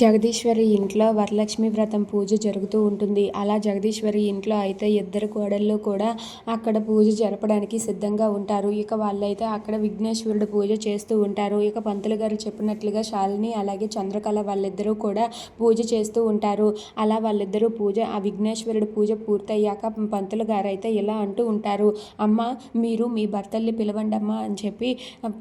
జగదీశ్వరి ఇంట్లో వరలక్ష్మి వ్రతం పూజ జరుగుతూ ఉంటుంది. అలా జగదీశ్వరి ఇంట్లో అయితే ఇద్దరు కోడళ్ళు కూడా అక్కడ పూజ జరపడానికి సిద్ధంగా ఉంటారు. ఇక వాళ్ళైతే అక్కడ విఘ్నేశ్వరుడు పూజ చేస్తూ ఉంటారు. ఇక పంతులు గారు చెప్పినట్లుగా శాలిని అలాగే చంద్రకళ వాళ్ళిద్దరూ కూడా పూజ చేస్తూ ఉంటారు. అలా వాళ్ళిద్దరూ పూజ ఆ విఘ్నేశ్వరుడు పూజ పూర్తయ్యాక పంతులు గారు అయితే ఇలా అంటూ ఉంటారు. అమ్మ మీరు మీ భర్తల్ని పిలవండి అమ్మ అని చెప్పి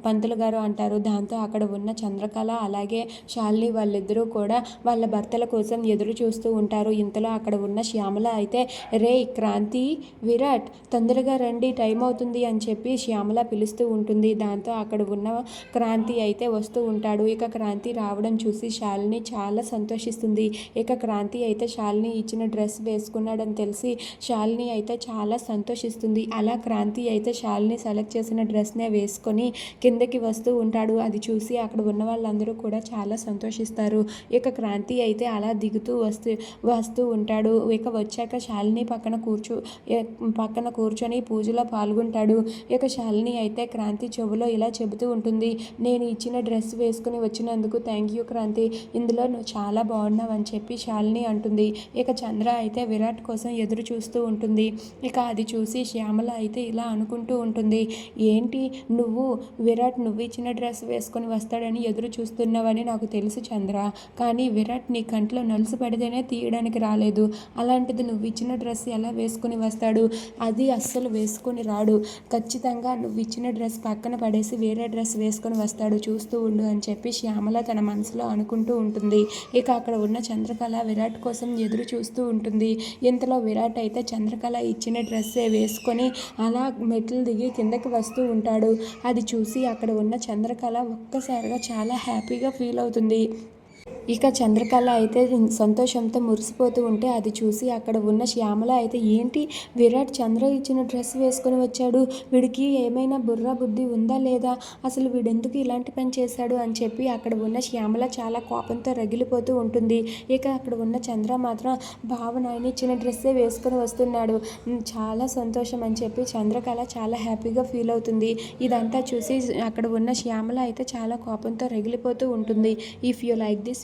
పంతులు గారు అంటారు. దాంతో అక్కడ ఉన్న చంద్రకళ అలాగే శాలిని వాళ్ళిద్దరూ కూడా కూడా వాళ్ళ భర్తల కోసం ఎదురు చూస్తూ ఉంటారు. ఇంతలో అక్కడ ఉన్న శ్యామల అయితే రే క్రాంతి విరాట్ తొందరగా రండి టైం అవుతుంది అని చెప్పి శ్యామల పిలుస్తూ ఉంటుంది. దాంతో అక్కడ ఉన్న క్రాంతి అయితే వస్తూ ఉంటాడు. ఇక క్రాంతి రావడం చూసి శాలిని చాలా సంతోషిస్తుంది. ఇక క్రాంతి అయితే శాలిని ఇచ్చిన డ్రెస్ వేసుకున్నాడని తెలిసి శాలిని అయితే చాలా సంతోషిస్తుంది. అలా క్రాంతి అయితే శాలిని సెలెక్ట్ చేసిన డ్రెస్నే వేసుకొని కిందకి వస్తూ ఉంటాడు. అది చూసి అక్కడ ఉన్న వాళ్ళందరూ కూడా చాలా సంతోషిస్తారు. ఇక క్రాంతి అయితే అలా దిగుతూ వస్తూ వస్తూ ఉంటాడు. ఇక వచ్చాక శాలిని పక్కన కూర్చో పక్కన కూర్చొని పూజలో పాల్గొంటాడు. ఇక శాలిని అయితే క్రాంతి చెవులో ఇలా చెబుతూ ఉంటుంది నేను ఇచ్చిన డ్రెస్ వేసుకుని వచ్చినందుకు థ్యాంక్ యూ క్రాంతి. ఇందులో నువ్వు చాలా బాగున్నావు అని చెప్పి శాలిని అంటుంది. ఇక చంద్ర అయితే విరాట్ కోసం ఎదురు చూస్తూ ఉంటుంది. ఇక అది చూసి శ్యామల అయితే ఇలా అనుకుంటూ ఉంటుంది ఏంటి నువ్వు విరాట్ నువ్వు ఇచ్చిన డ్రెస్ వేసుకొని వస్తాడని ఎదురు చూస్తున్నావని నాకు తెలుసు చంద్ర. కానీ విరాట్ నీ కంట్లో నలుసు పడితేనే తీయడానికి రాలేదు. అలాంటిది నువ్వు ఇచ్చిన డ్రెస్ ఎలా వేసుకుని వస్తాడు? అది అస్సలు వేసుకొని రాడు. ఖచ్చితంగా నువ్వు ఇచ్చిన డ్రెస్ పక్కన పడేసి వేరే డ్రెస్ వేసుకొని వస్తాడు. చూస్తూ ఉండు అని చెప్పి శ్యామల తన మనసులో అనుకుంటూ ఉంటుంది. ఇక అక్కడ ఉన్న చంద్రకళ విరాట్ కోసం ఎదురు చూస్తూ ఉంటుంది. ఇంతలో విరాట్ అయితే చంద్రకళ ఇచ్చిన డ్రెస్సే వేసుకొని అలా మెట్లు దిగి కిందకి వస్తూ ఉంటాడు. అది చూసి అక్కడ ఉన్న చంద్రకళ ఒక్కసారిగా చాలా హ్యాపీగా ఫీల్ అవుతుంది. ఇక చంద్రకళ అయితే సంతోషంతో మురిసిపోతూ ఉంటే అది చూసి అక్కడ ఉన్న శ్యామల అయితే ఏంటి? విరాట్ చంద్ర ఇచ్చిన డ్రెస్ వేసుకొని వచ్చాడు. వీడికి ఏమైనా బుర్ర బుద్ధి ఉందా లేదా? అసలు వీడెందుకు ఇలాంటి పని చేశాడు అని చెప్పి అక్కడ ఉన్న శ్యామల చాలా కోపంతో రగిలిపోతూ ఉంటుంది. ఇక అక్కడ ఉన్న చంద్ర మాత్రం భావన ఆయన ఇచ్చిన డ్రెస్సే వేసుకొని వస్తున్నాడు. చాలా సంతోషం అని చెప్పి చంద్రకళ చాలా హ్యాపీగా ఫీల్ అవుతుంది. ఇదంతా చూసి అక్కడ ఉన్న శ్యామల అయితే చాలా కోపంతో రగిలిపోతూ ఉంటుంది. If you like this